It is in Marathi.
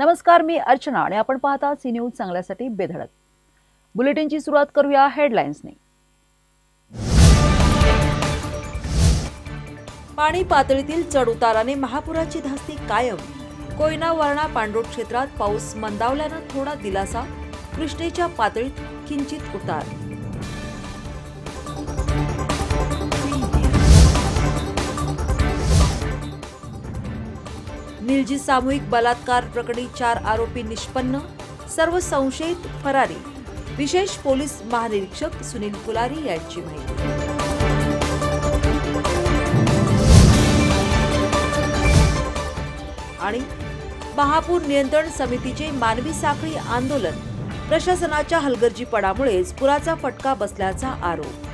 नमस्कार मी अर्चना आणि आपण पाहता सी न्यूज चांगल्यासाठी बेधडक. बुलेटिनची सुरुवात करूया हेडलाईन्सने पाणी पातळीतील चढउताराने महापुराची धास्ती कायम. कोयना वरणा पांडोट क्षेत्रात पाऊस मंदावल्यानं थोडा दिलासा कृष्णेच्या पातळीत किंचित उतार. निलजी सामूहिक बलात्कार प्रकरणी चार आरोपी निष्पन्न सर्व संशयित फरारी. विशेष पोलीस महानिरीक्षक सुनील कुलारी यांची माहिती. आणि महापूर नियंत्रण समितीचे मानवी साखळी आंदोलन प्रशासनाच्या हलगर्जीपणामुळेच पुराचा फटका बसल्याचा आरोप.